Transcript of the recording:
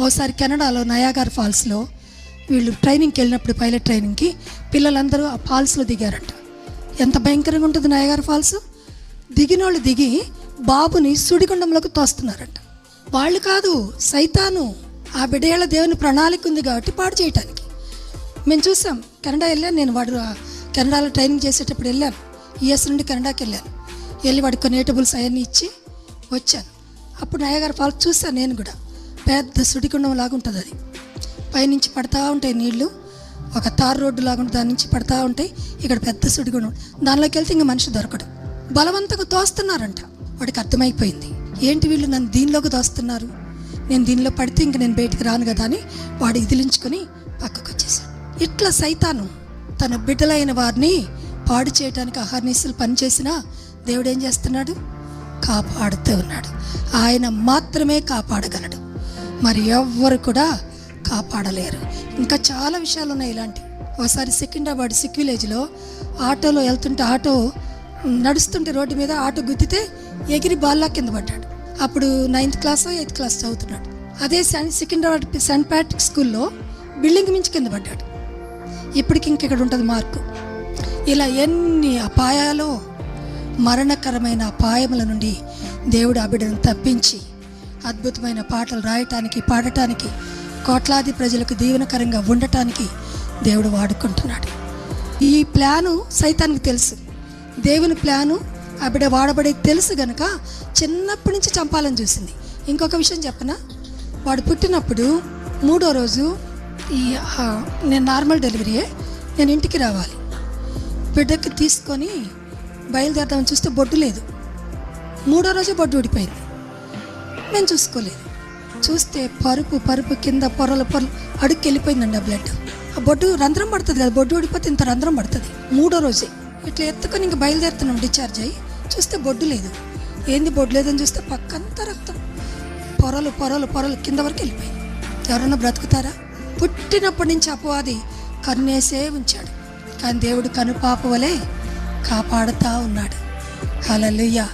ఓసారి కెనడాలో నయాగార్ ఫాల్స్లో వీళ్ళు ట్రైనింగ్కి వెళ్ళినప్పుడు పైలట్ ట్రైనింగ్కి పిల్లలందరూ ఆ ఫాల్స్లో దిగారంట. ఎంత భయంకరంగా ఉంటుంది నయాగార్ ఫాల్స్? దిగినోళ్ళు దిగి బాబుని సుడిగుండంలోకి తోస్తున్నారంట. వాళ్ళు కాదు సైతాను. ఆ బిడ్డేళ్ళ దేవుని ప్రణాళిక ఉంది కాబట్టి పాడు చేయటానికి. మేము చూసాం కెనడా వెళ్ళాను నేను వాడు ఆ కెనడాలో ట్రైనింగ్ చేసేటప్పుడు వెళ్ళాను యుఎస్ నుండి కెనడాకి వెళ్ళాను. వెళ్ళి వాడికి కొనేటబుల్స్ అవన్నీ ఇచ్చి వచ్చాను. అప్పుడు నయగారు ఫాల్స్ చూసాను నేను కూడా. పెద్ద సుడిగుండం లాగా ఉంటుంది అది. పైనుంచి పడతా ఉంటాయి నీళ్ళు ఒక తార్ రోడ్డు లాగా ఉంటుంది దాని నుంచి పడతా ఉంటాయి ఇక్కడ పెద్ద సుడిగుండం. దానిలోకి వెళ్తే ఇంకా మనిషి దొరకడు. బలవంతంగా తోస్తున్నారంట. వాడికి అర్థమైపోయింది. ఏంటి వీళ్ళు నన్ను దీనిలోకి తోస్తున్నారు? నేను దీనిలో పడితే ఇంక నేను బయటికి రాను కదా అని వాడు ఇదిలించుకొని పక్కకు వచ్చేసాడు ఇట్లా సైతాను తన బిడ్డలైన వారిని పాడు చేయడానికి అహర్నిశలు పనిచేసినా దేవుడు ఏం చేస్తున్నాడు? కాపాడుతూ ఉన్నాడు. ఆయన మాత్రమే కాపాడగలడు. మరి ఎవ్వరు కూడా కాపాడలేరు. ఇంకా చాలా విషయాలు ఉన్నాయి ఇలాంటివి ఒకసారి సికింద్రాబాద్ సిక్ విలేజ్లో ఆటోలో వెళ్తుంటే ఆటో నడుస్తుంటే రోడ్డు మీద ఆటో గుద్దితే ఎగిరి బాల్లా కింద పడ్డాడు. అప్పుడు నైన్త్ క్లాస్ ఎయిత్ క్లాస్ చదువుతున్నాడు. అదే సెన్- సికింద్రాబాద్ సెంట్ ప్యాట్రిక్ స్కూల్లో బిల్డింగ్ మించి కింద పడ్డాడు. ఇప్పటికి ఇంకెక్కడ ఉంటుంది మార్కు? ఇలా ఎన్ని అపాయాలు మరణకరమైన అపాయముల నుండి దేవుడు ఆ బిడ్డను తప్పించి అద్భుతమైన పాటలు రాయటానికి పాడటానికి కోట్లాది ప్రజలకు దీవెనకరంగా ఉండటానికి దేవుడు వాడుకుంటున్నాడు. ఈ ప్లాను సైతానికి తెలుసు. దేవుని ప్లాను ఆ బిడ్డ వాడబడేది తెలుసు గనక చిన్నప్పటి నుంచి చంపాలని చూసింది. ఇంకొక విషయం చెప్పనా? వాడు పుట్టినప్పుడు మూడో రోజు ఈ నేను నార్మల్ డెలివరీయే నేను ఇంటికి రావాలి. బిడ్డకి తీసుకొని బయలుదేరదామని చూస్తే బొడ్డు లేదు. మూడో రోజు బొడ్డు ఊడిపోయింది. నేను చూసుకోలేదు. చూస్తే పరుపు పరుపు కింద పొరలు పొరలు అడుక్కి వెళ్ళిపోయిందండి ఆ బ్లడ్ ఆ బొడ్డు రంధ్రం పడుతుంది కదా బొడ్డు ఓడిపోతే ఇంత రంధ్రం పడుతుంది. మూడో రోజే. ఇట్లా ఎత్తుకొని ఇంక బయలుదేరుతున్నాం డిశ్చార్జ్ అయ్యి. చూస్తే బొడ్డు లేదు. ఏంది బొడ్డు లేదని చూస్తే పక్కంతా రక్తం. పొరలు పొరలు పొరలు కింద వరకు వెళ్ళిపోయింది ఎవరన్నా బ్రతుకుతారా? పుట్టినప్పటి నుంచి అపవాది కన్నేసే ఉంచాడు. కానీ దేవుడు కనుపాప వలె కాపాడుతూ ఉన్నాడు. హలలుయ్య